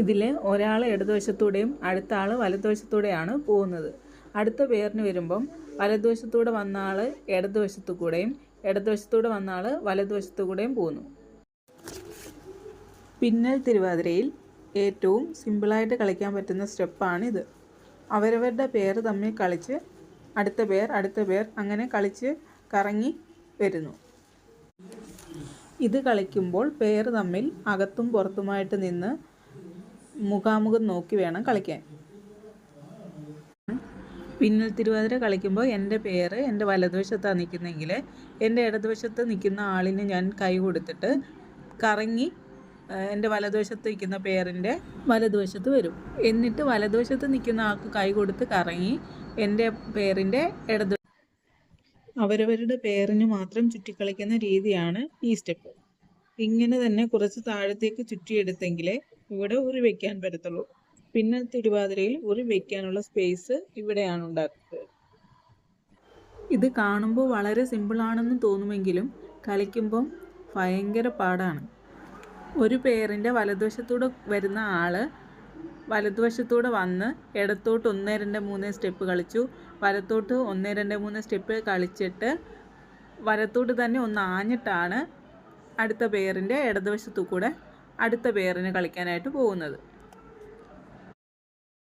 ഇതിൽ ഒരാൾ ഇടതുവശത്തൂടെയും അടുത്ത ആൾ വലതുവശത്തൂടെയാണ് പോകുന്നത്. അടുത്ത പേരിന് വരുമ്പം വലതുവശത്തൂടെ വന്ന ആൾ ഇടതുവശത്തു കൂടെയും ഇടതുവശത്തൂടെ വന്ന ആൾ വലതുവശത്തു കൂടെയും പോകുന്നു. പിന്നൽ തിരുവാതിരയിൽ ഏറ്റവും സിമ്പിളായിട്ട് കളിക്കാൻ പറ്റുന്ന സ്റ്റെപ്പാണിത്. അവരവരുടെ പേര് തമ്മിൽ കളിച്ച് അടുത്ത പേർ അടുത്ത പേർ അങ്ങനെ കളിച്ച് കറങ്ങി വരുന്നു. ഇത് കളിക്കുമ്പോൾ പേര് തമ്മിൽ അകത്തും പുറത്തുമായിട്ട് നിന്ന് മുഖാമുഖം നോക്കി വേണം കളിക്കാൻ. പിന്നിൽ തിരുവാതിര കളിക്കുമ്പോൾ എന്റെ പേര് എന്റെ വലതുവശത്താണ് നിൽക്കുന്നതെങ്കിൽ എന്റെ ഇടതുവശത്ത് നിൽക്കുന്ന ആളിന് ഞാൻ കൈ കൊടുത്തിട്ട് കറങ്ങി എന്റെ വലതുവശത്ത് നിൽക്കുന്ന പേരിന്റെ വലതുവശത്ത് വരും. എന്നിട്ട് വലതുവശത്ത് നിൽക്കുന്ന ആൾക്ക് കൈ കൊടുത്ത് കറങ്ങി എന്റെ പേരിന്റെ ഇടതു അവരവരുടെ പേരിന് മാത്രം ചുറ്റിക്കളിക്കുന്ന രീതിയാണ് ഈ സ്റ്റെപ്പ്. ഇങ്ങനെ തന്നെ കുറച്ച് താഴത്തേക്ക് ചുറ്റിയെടുത്തെങ്കിലേ ഇവിടെ ഉറി വെക്കാൻ പറ്റത്തുള്ളൂ. പിന്നെ തിരുവാതിരയിൽ ഉറി വെക്കാനുള്ള സ്പേസ് ഇവിടെയാണ് ഉണ്ടാക്കുന്നത്. ഇത് കാണുമ്പോൾ വളരെ സിമ്പിളാണെന്ന് തോന്നുമെങ്കിലും കളിക്കുമ്പം ഭയങ്കര പാടാണ്. ഒരു പേരിന്റെ വലതുവശത്തൂടെ വരുന്ന ആൾ വലതുവശത്തൂടെ വന്ന് ഇടത്തോട്ട് ഒന്ന് രണ്ട് മൂന്ന് സ്റ്റെപ്പ് കളിച്ചു. വലത്തോട്ട് ഒന്ന് രണ്ട് മൂന്ന് സ്റ്റെപ്പ് കളിച്ചിട്ട് വലത്തോട്ട് തന്നെ ഒന്ന് ആഞ്ഞിട്ടാണ് അടുത്ത പേരിന്റെ ഇടതുവശത്തു കൂടെ അടുത്ത പെയറിന് കളിക്കാനായിട്ട് പോകുന്നത്.